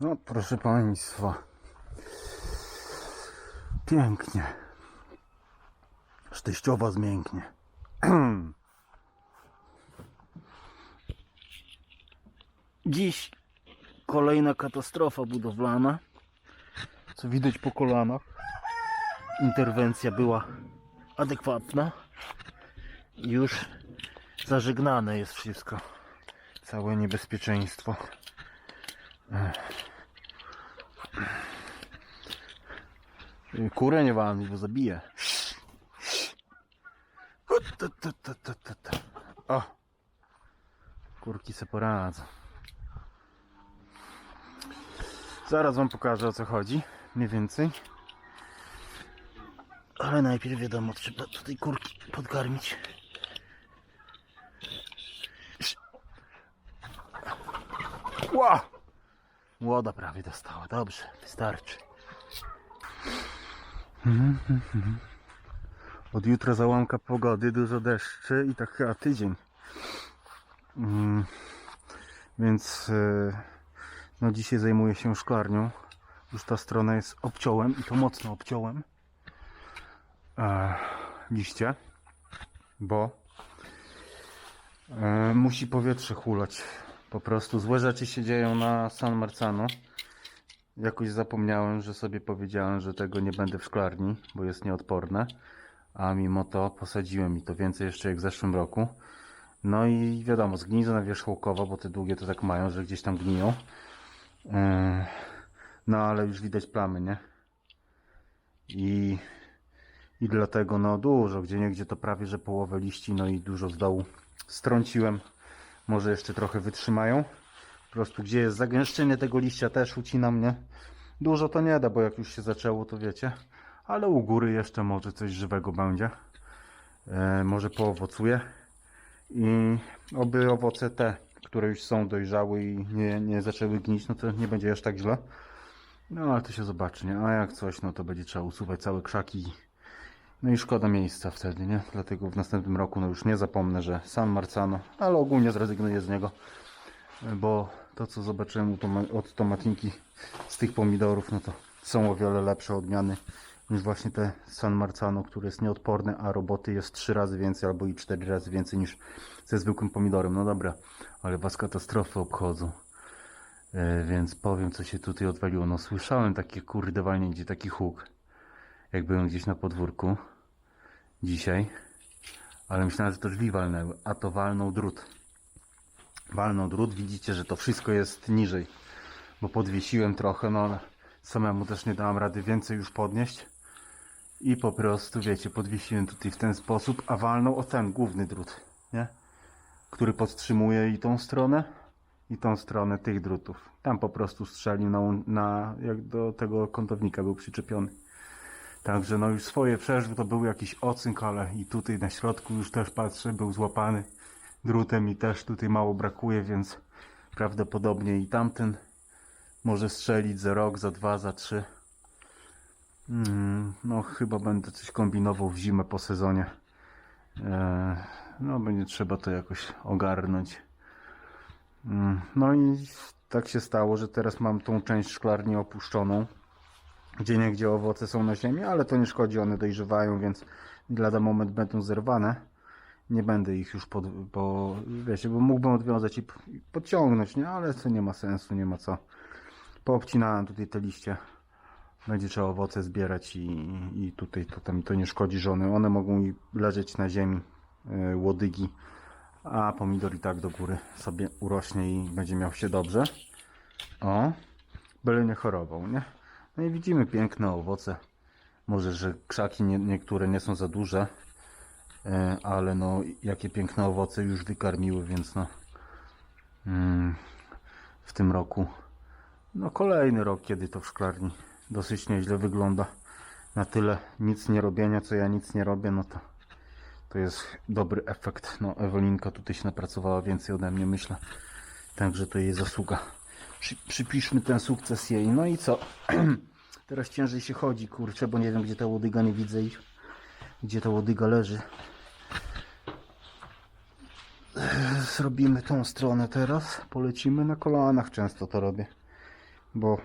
No, proszę Państwa. Pięknie. Aż teściowa zmięknie. Dziś kolejna katastrofa budowlana. Co widać po kolanach. Interwencja była adekwatna. Już zażegnane jest wszystko. Całe niebezpieczeństwo. Kurę nie walnąć, bo zabije. O! Kurki se poradzą. Zaraz wam pokażę o co chodzi. Mniej więcej. Ale najpierw wiadomo, trzeba tutaj kurki podkarmić. Ła! Młoda prawie dostała. Dobrze, wystarczy. Od jutra załamka pogody, dużo deszczy i tak chyba tydzień. Mm, Więc e, no dzisiaj zajmuję się szklarnią. Już ta strona jest obciąłem i to mocno obciąłem e, liście, bo e, musi powietrze hulać. Po prostu złe rzeczy się dzieją na San Marzano. Jakoś zapomniałem, że sobie powiedziałem, że tego nie będę w szklarni, bo jest nieodporne. A mimo to posadziłem i to więcej jeszcze jak w zeszłym roku. No i wiadomo, zgnizna wierzchołkowa, bo te długie to tak mają, że gdzieś tam gniją. Yy, No ale już widać plamy, nie? I, i dlatego no dużo, gdzie niegdzie to prawie, że połowę liści, no i dużo z dołu strąciłem. Może jeszcze trochę wytrzymają. Po prostu gdzie jest zagęszczenie tego liścia też ucinam, nie? Dużo to nie da, bo jak już się zaczęło, to wiecie. Ale u góry jeszcze może coś żywego będzie. E, może poowocuje. I oby owoce te, które już są dojrzałe i nie, nie zaczęły gnić, no to nie będzie aż tak źle. No ale to się zobaczy, nie? A jak coś, no to będzie trzeba usuwać całe krzaki. No i szkoda miejsca wtedy, nie? Dlatego w następnym roku, no już nie zapomnę, że San Marzano, ale ogólnie zrezygnuję z niego bo to co zobaczyłem od tomatinki z tych pomidorów, no to są o wiele lepsze odmiany niż właśnie te San Marzano, które jest nieodporne, a roboty jest trzy razy więcej albo i cztery razy więcej niż ze zwykłym pomidorem. No dobra, ale was katastrofy obchodzą. E, więc powiem co się tutaj odwaliło. No słyszałem takie kurde gdzie taki huk, jak byłem gdzieś na podwórku dzisiaj, ale myślałem, że to drzwi walnęły, a to walnął drut walnął drut, widzicie, że to wszystko jest niżej, bo podwiesiłem trochę, no samemu też nie dałem rady więcej już podnieść i po prostu, wiecie, podwiesiłem tutaj w ten sposób, a walnął o ten główny drut, nie? Który podtrzymuje i tą stronę, i tą stronę tych drutów. Tam po prostu strzelił na, na jak do tego kątownika był przyczepiony. Także no już swoje przeżył, to był jakiś ocynk, ale i tutaj na środku już też patrzę, był złapany drutem i też tutaj mało brakuje, więc prawdopodobnie i tamten może strzelić za rok, za dwa, za trzy. Mm, no chyba będę coś kombinował w zimę po sezonie. E, no będzie trzeba to jakoś ogarnąć. Mm, no i tak się stało, że teraz mam tą część szklarni opuszczoną. Gdzie niegdzie owoce są na ziemi, ale to nie szkodzi, one dojrzewają, więc lada moment będą zerwane nie będę ich już pod, bo wiecie, bo mógłbym odwiązać i podciągnąć, nie? Ale to nie ma sensu, nie ma co. Poobcinałem tutaj te liście. Będzie trzeba owoce zbierać i, i tutaj to tam to nie szkodzi żony. One mogą leżeć na ziemi, yy, łodygi, a pomidor i tak do góry sobie urośnie i będzie miał się dobrze. O, byle nie chorował, nie? No i widzimy piękne owoce. Może, że krzaki nie, niektóre nie są za duże, E, ale no jakie piękne owoce już wykarmiły, więc no mm, w tym roku no kolejny rok, kiedy to w szklarni dosyć nieźle wygląda na tyle nic nie robienia, co ja nic nie robię, no to to jest dobry efekt. No Ewelinka tutaj się napracowała więcej ode mnie, myślę. Także to jej zasługa. Przy, przypiszmy ten sukces jej. No i co? Teraz ciężej się chodzi, kurczę, bo nie wiem gdzie ta łodyga, nie widzę ich. Gdzie ta łodyga leży. Zrobimy tą stronę teraz. Polecimy na kolanach, często to robię. bo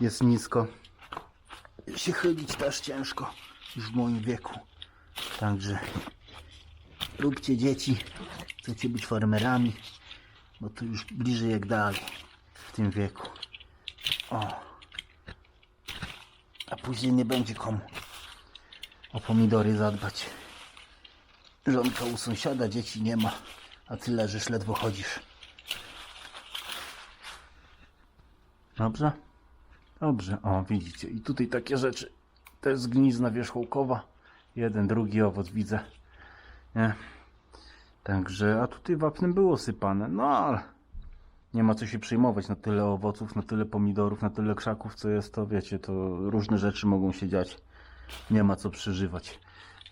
jest nisko. Się chylić też ciężko, już w moim wieku. Także róbcie dzieci, chcecie być farmerami, bo to już bliżej jak dalej w tym wieku. O. A później nie będzie komu o pomidory zadbać. Żonka u sąsiada, dzieci nie ma, a ty leżysz, ledwo chodzisz. Dobrze? Dobrze, o widzicie. I tutaj takie rzeczy. To jest gnizna wierzchołkowa. Jeden, drugi owoc widzę. Nie? Także, a tutaj wapnem było sypane. No ale nie ma co się przejmować na tyle owoców, na tyle pomidorów, na tyle krzaków, co jest to, wiecie, to różne rzeczy mogą się dziać. Nie ma co przeżywać.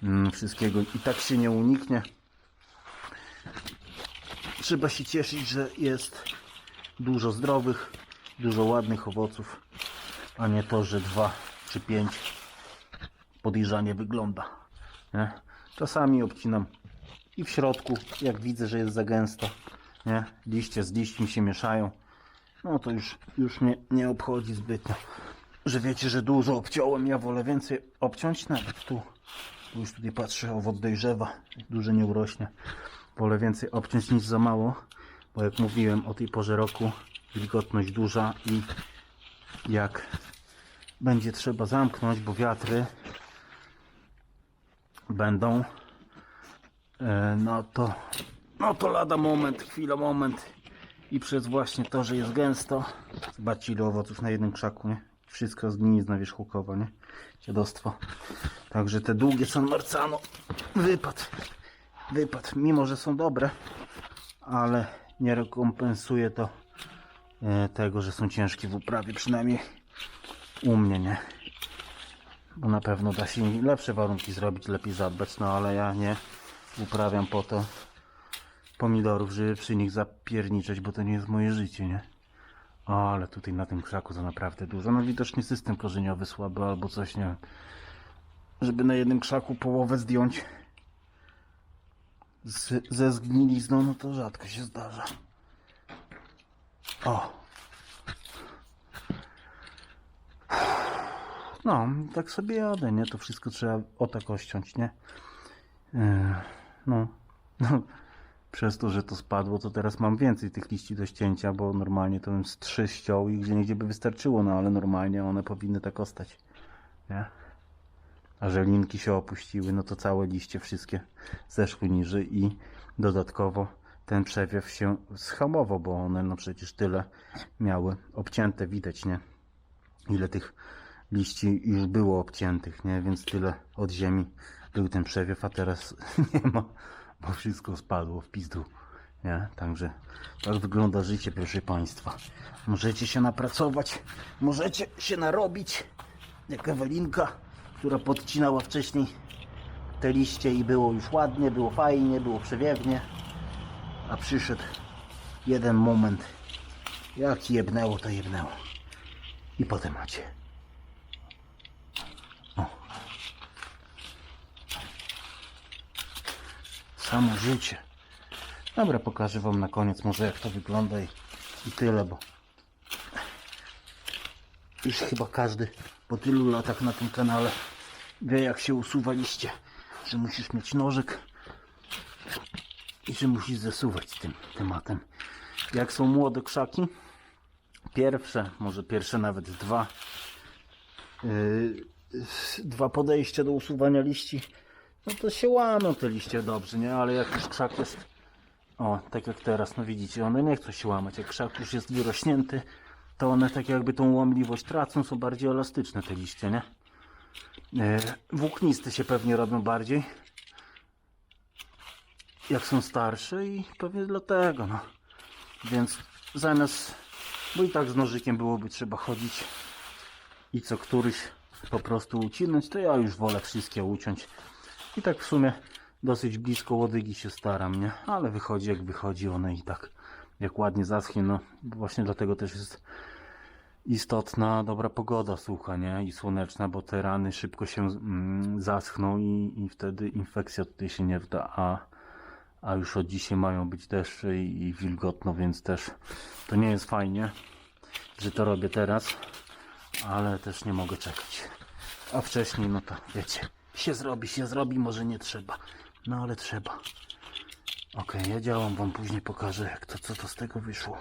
Mm, Wszystkiego i tak się nie uniknie. Trzeba się cieszyć, że jest dużo zdrowych, dużo ładnych owoców, a nie to, że dwa czy pięć podejrzanie wygląda. Nie? Czasami obcinam i w środku, jak widzę, że jest za gęsto, nie? liście z liśćmi się mieszają, no to już, już mnie nie obchodzi zbytnio. Że wiecie, że dużo obciąłem, ja wolę więcej obciąć nawet tu. Bo już tutaj patrzę, owoc dojrzewa, duże nie urośnie. Wolę więcej obciąć niż za mało, bo jak mówiłem o tej porze roku, wilgotność duża i jak będzie trzeba zamknąć, bo wiatry będą, e, no to, no to lada moment, chwila, moment i przez właśnie to, że jest gęsto, zobaczcie ile owoców na jednym krzaku, nie? Wszystko zgnizna wierzchołkowa, nie? Dziadostwo. Także te długie San Marzano wypadł, wypadł, mimo że są dobre, ale nie rekompensuje to e, tego, że są ciężkie w uprawie, przynajmniej u mnie, nie? Bo na pewno da się lepsze warunki zrobić, lepiej zadbać, no ale ja nie uprawiam po to pomidorów, żeby przy nich zapierniczeć, bo to nie jest moje życie, nie? O, ale tutaj na tym krzaku to naprawdę dużo. No widocznie system korzeniowy słaby albo coś, nie. Żeby na jednym krzaku połowę zdjąć z, ze zgnilizną, no to rzadko się zdarza. O! No, tak sobie jadę, nie? To wszystko trzeba o tak ościąć, nie? Yy, no, no, przez to, że to spadło, to teraz mam więcej tych liści do ścięcia, bo normalnie to bym z trzy ściął i gdzie niegdzie by wystarczyło, no ale normalnie one powinny tak ostać, nie? A że linki się opuściły, no to całe liście wszystkie zeszły niżej i dodatkowo ten przewiew się schamował, bo one no przecież tyle miały obcięte, widać, nie? Ile tych liści już było obciętych, nie? Więc tyle od ziemi był ten przewiew, a teraz nie ma, bo wszystko spadło w pizdu, nie? Także tak wygląda życie, proszę Państwa. Możecie się napracować, możecie się narobić, jak Ewelinka, która podcinała wcześniej te liście i było już ładnie, było fajnie, było przewiewnie, a przyszedł jeden moment, jak jebnęło, to jebnęło. I potem macie. Samo życie. Dobra, pokażę Wam na koniec może jak to wygląda i, i tyle, bo już chyba każdy po tylu latach na tym kanale wie jak się usuwa liście, że musisz mieć nożyk i że musisz zesuwać tym tematem. Jak są młode krzaki, pierwsze, może pierwsze nawet dwa, yy, dwa podejścia do usuwania liści, no to się łamią te liście dobrze, nie? Ale jak już krzak jest, o, tak jak teraz, no widzicie, one nie chcą się łamać. Jak krzak już jest wyrośnięty, to one tak jakby tą łamliwość tracą, są bardziej elastyczne te liście, nie? Yy, włókniste się pewnie robią bardziej, jak są starsze i pewnie dlatego, no. Więc zamiast, bo i tak z nożykiem byłoby trzeba chodzić i co któryś po prostu ucinać, to ja już wolę wszystkie uciąć. I tak w sumie dosyć blisko łodygi się staram, nie? Ale wychodzi jak wychodzi one i tak jak ładnie zaschnie, no właśnie dlatego też jest istotna dobra pogoda sucha, nie? I słoneczna, bo te rany szybko się mm, zaschną i, i wtedy infekcja tutaj się nie wda, a a już od dzisiaj mają być deszcze i, i wilgotno, więc też to nie jest fajnie. że to robię teraz, ale też nie mogę czekać. A wcześniej, no to wiecie, się zrobi, się zrobi, może nie trzeba, no ale trzeba. Ok, ja działam, wam później pokażę, jak to, co to z tego wyszło.